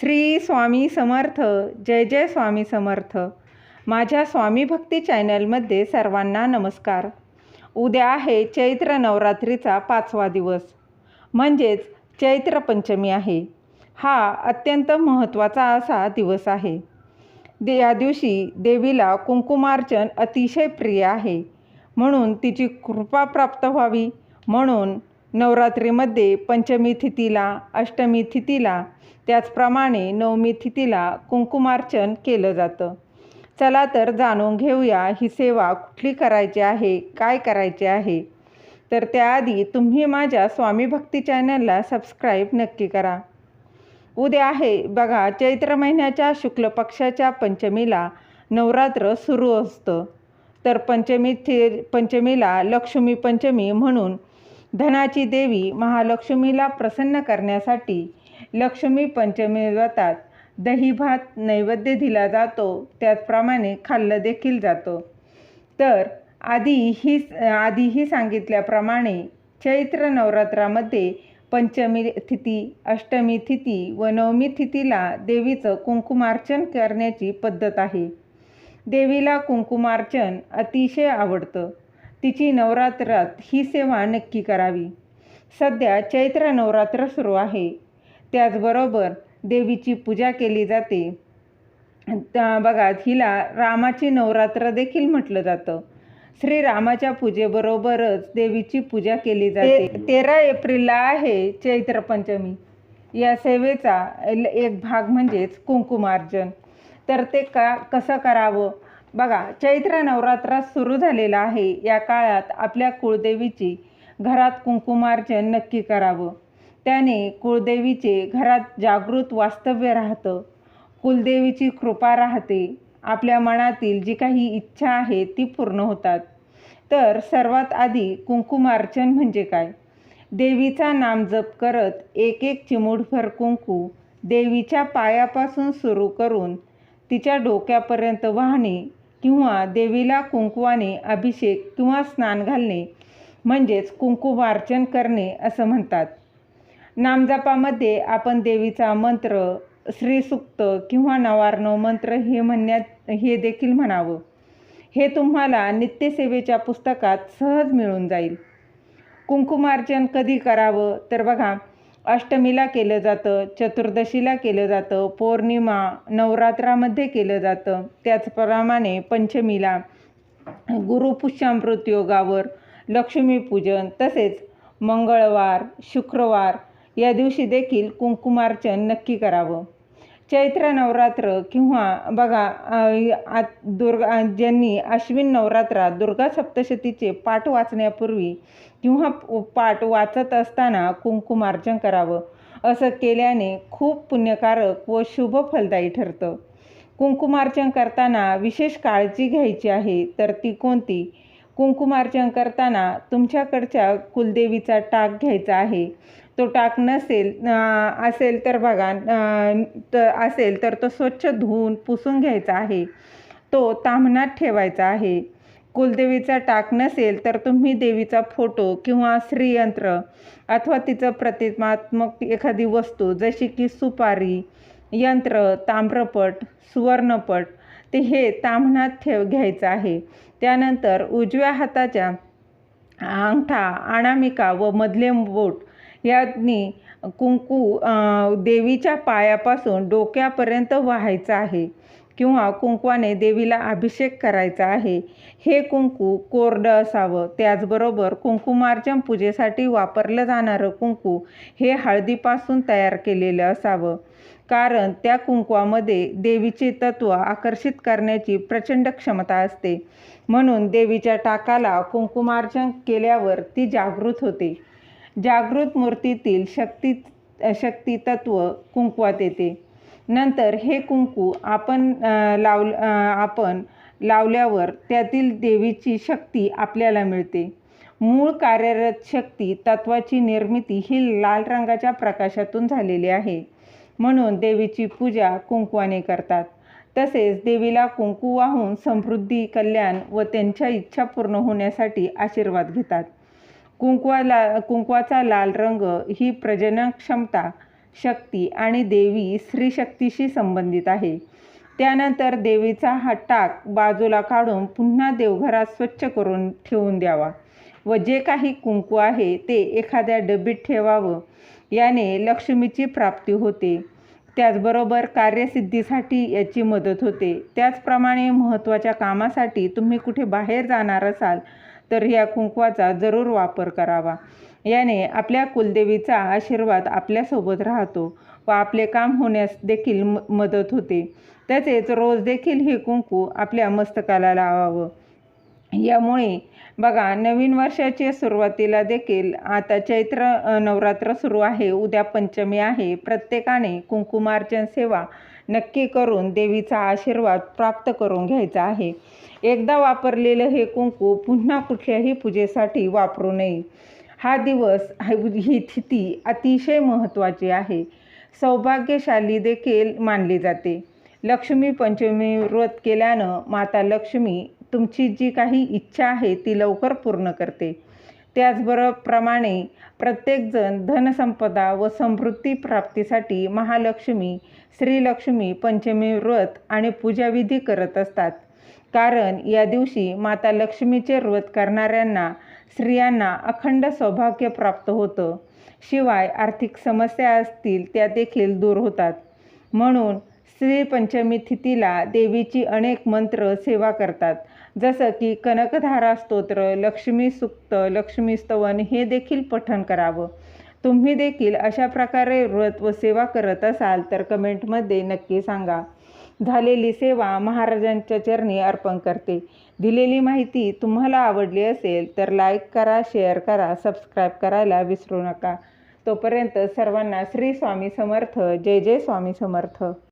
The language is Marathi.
श्री स्वामी समर्थ जय जय स्वामी समर्थ. माझ्या स्वामी भक्ती चॅनलमध्ये सर्वांना नमस्कार. उद्या आहे चैत्र नवरात्रीचा पाचवा दिवस. म्हणजेच चैत्र पंचमी आहे. हा अत्यंत महत्त्वाचा असा दिवस आहे. दे या दिवशी देवीला कुंकुमार्चन अतिशय प्रिय आहे. म्हणून तिची कृपा प्राप्त व्हावी. म्हणून नवरात्रीमध्ये पंचमी तिथीला अष्टमी तिथीला त्याचप्रमाणे नवमी तिथीला कुंकुमार्चन केलं जातं. चला तर जाणून घेऊया ही सेवा कुठली करायची आहे काय करायचे आहे. तर त्याआधी तुम्ही माझ्या स्वामी भक्ती चॅनलला सबस्क्राईब नक्की करा. उद्या आहे बघा चैत्र महिन्याच्या शुक्ल पक्षाच्या पंचमीला नवरात्र सुरू असतं. तर पंचमी थे पंचमीला लक्ष्मी पंचमी म्हणून धनाची देवी महालक्ष्मीला प्रसन्न करण्यासाठी लक्ष्मी पंचमी व्रतात दही भात नैवेद्य दिला जातो त्याचप्रमाणे खाल्लं देखील जातं. तर आधी ही आधीही सांगितल्याप्रमाणे चैत्र नवरात्रामध्ये पंचमी तिथी अष्टमी तिथी व नवमी तिथीला देवीचं कुंकुमार्चन करण्याची पद्धत आहे. देवीला कुंकुमार्चन अतिशय आवडतं. तिची नवरात्रात ही सेवा नक्की करावी. सध्या चैत्र नवरात्र सुरू आहे. त्याचबरोबर देवीची पूजा केली जाते. बघा हिला रामाची नवरात्र देखील म्हटलं जातं. श्रीरामाच्या पूजेबरोबरच देवीची पूजा केली जाते. तेरा एप्रिलला आहे चैत्र पंचमी. या सेवेचा एक भाग म्हणजेच कुंकुमार्जन. तर ते का कसं करावं? बघा चैत्र नवरात्र सुरू झालेला आहे. या काळात आपल्या कुळदेवीची घरात कुंकुमार्चन नक्की करावं. त्याने कुळदेवीचे घरात जागृत वास्तव्य राहतं. कुलदेवीची कृपा राहते. आपल्या मनातील जी काही इच्छा आहे ती पूर्ण होतात. तर सर्वात आधी कुंकुमार्चन म्हणजे काय? देवीचा नाम जप करत एक एक चिमूटभर कुंकू देवीच्या पायापासून सुरू करून तिच्या डोक्यापर्यंत वाहणे किंवा देवीला कुंकवाने अभिषेक किंवा स्नान घालणे म्हणजेच कुंकुमार्चन करणे असं म्हणतात. नामजपामध्ये आपण देवीचा मंत्र श्रीसुक्त किंवा नवार्णव मंत्र हे म्हणण्यात हे देखील म्हणावं. हे तुम्हाला नित्यसेवेच्या पुस्तकात सहज मिळून जाईल. कुंकुमार्चन कधी करावं? तर बघा अष्टमीला केलं जातं चतुर्दशीला केलं जातं पौर्णिमा नवरात्रामध्ये केलं जातं. त्याचप्रमाणे पंचमीला गुरुपुष्यामृत योगावर लक्ष्मीपूजन तसेच मंगळवार शुक्रवार या दिवशी देखील कुंकुमार्चन नक्की करावं. चैत्र नवरात्र किंवा बघा आ दुर्गा ज्यांनी अश्विन नवरात्रात दुर्गा सप्तशतीचे पाठ वाचण्यापूर्वी किंवा पाठ वाचत असताना कुंकुमार्जन करावं असं केल्याने खूप पुण्यकारक व शुभ फलदायी ठरतं. कुंकुमार्चन करताना विशेष काळजी घ्यायची आहे तर ती कोणती? कुंकुमार्चन करताना तुमच्याकडच्या कुलदेवीचा टाक घ्यायचा आहे. तो टाक नसेल असेल तर बघा तर असेल तर तो स्वच्छ धुवून पुसून घ्यायचा आहे. तो ताम्हणात ठेवायचा आहे. कुलदेवीचा टाक नसेल तर तुम्ही देवीचा फोटो किंवा श्रीयंत्र अथवा तिचं प्रतिमात्मक एखादी वस्तू जशी की सुपारी यंत्र ताम्रपट सुवर्णपट ते हे ताम्हणात ठेव घ्यायचं आहे. त्यानंतर उजव्या हाताच्या अंगठा अनामिका व मधले बोट यांनी कुंकू देवीच्या पायापासून डोक्यापर्यंत व्हायचं आहे किंवा कुंकवाने देवीला अभिषेक करायचा आहे. हे कुंकू कोरडं असावं. त्याचबरोबर कुंकुमार्जन पूजेसाठी वापरलं जाणारं कुंकू हे हळदीपासून तयार केलेलं असावं. कारण त्या कुंकवामध्ये देवीचे तत्त्व आकर्षित करण्याची प्रचंड क्षमता असते. म्हणून देवीच्या टाकाला कुंकुमार्जन केल्यावर ती जागृत होते. जागृत मूर्तीतील शक्ती शक्ती तत्व कुंकवात येते. नंतर हे कुंकू आपण लाव आपण लावल्यावर त्यातील देवीची शक्ती आपल्याला मिळते. मूळ कार्यरत शक्ती तत्वाची निर्मिती ही लाल रंगाच्या प्रकाशातून झालेली आहे. म्हणून देवीची पूजा कुंकवाने करतात. तसेच देवीला कुंकू वाहून समृद्धी कल्याण व त्यांच्या इच्छा पूर्ण होण्यासाठी आशीर्वाद घेतात. कुंकवाला कुंकवाचा लाल रंग ही प्रजनन क्षमता शक्ती आणि देवी स्त्रीशक्तीशी संबंधित आहे. त्यानंतर देवीचा हा टाक बाजूला काढून पुन्हा देवघरात स्वच्छ करून ठेवून द्यावा व जे काही कुंकू आहे ते एखाद्या डबीत ठेवावं याने लक्ष्मीची प्राप्ती होते. त्याचबरोबर कार्यसिद्धीसाठी याची मदत होते. त्याचप्रमाणे महत्त्वाच्या कामासाठी तुम्ही कुठे बाहेर जाणार असाल तर ह्या कुंकवाचा जरूर वापर करावा. याने आपल्या कुलदेवीचा आशीर्वाद आपल्यासोबत राहतो व आपले काम होण्यास देखील म मदत होते. तसेच रोज देखील हे कुंकू आपल्या मस्तकाला लावावं. यामुळे बघा नवीन वर्षाच्या सुरुवातीला देखील आता चैत्र नवरात्र सुरू आहे. उद्या पंचमी आहे. प्रत्येकाने कुंकुमार्चन सेवा नक्की करून देवीचा आशीर्वाद प्राप्त करून घ्यायचा आहे. एकदा वापरलेलं हे कुंकू पुन्हा कुठल्याही पूजेसाठी वापरू नये. हा दिवस ही तिथी अतिशय महत्त्वाची आहे. सौभाग्यशाली देखील मानली जाते. लक्ष्मी पंचमी व्रत केल्यानं माता लक्ष्मी तुमची जी काही इच्छा आहे ती लवकर पूर्ण करते. त्याचबरोबरप्रमाणे प्रत्येकजण धनसंपदा व समृद्धी प्राप्तीसाठी महालक्ष्मी श्रीलक्ष्मी पंचमी व्रत आणि पूजाविधी करत असतात. कारण या दिवशी माता लक्ष्मीचे व्रत करणाऱ्यांना स्त्रियांना अखंड सौभाग्य प्राप्त होतं. शिवाय आर्थिक समस्या असतील त्या देखील दूर होतात. म्हणून श्रीपंचमी तिथीला देवीची अनेक मंत्र सेवा करतात. जसं की कनकधारा स्तोत्र लक्ष्मी सुक्त लक्ष्मी स्तवन हे देखील पठण करावं. तुम्ही देखील अशा प्रकारे व्रत व सेवा करत असाल तर कमेंटमध्ये नक्की सांगा. झालेली सेवा महाराजांच्या चरणी अर्पण करते. दिलेली माहिती तुम्हाला आवडली असेल तर लाईक करा शेअर करा सबस्क्राईब करायला विसरू नका. तोपर्यंत सर्वांना श्री स्वामी समर्थ जय जय स्वामी समर्थ.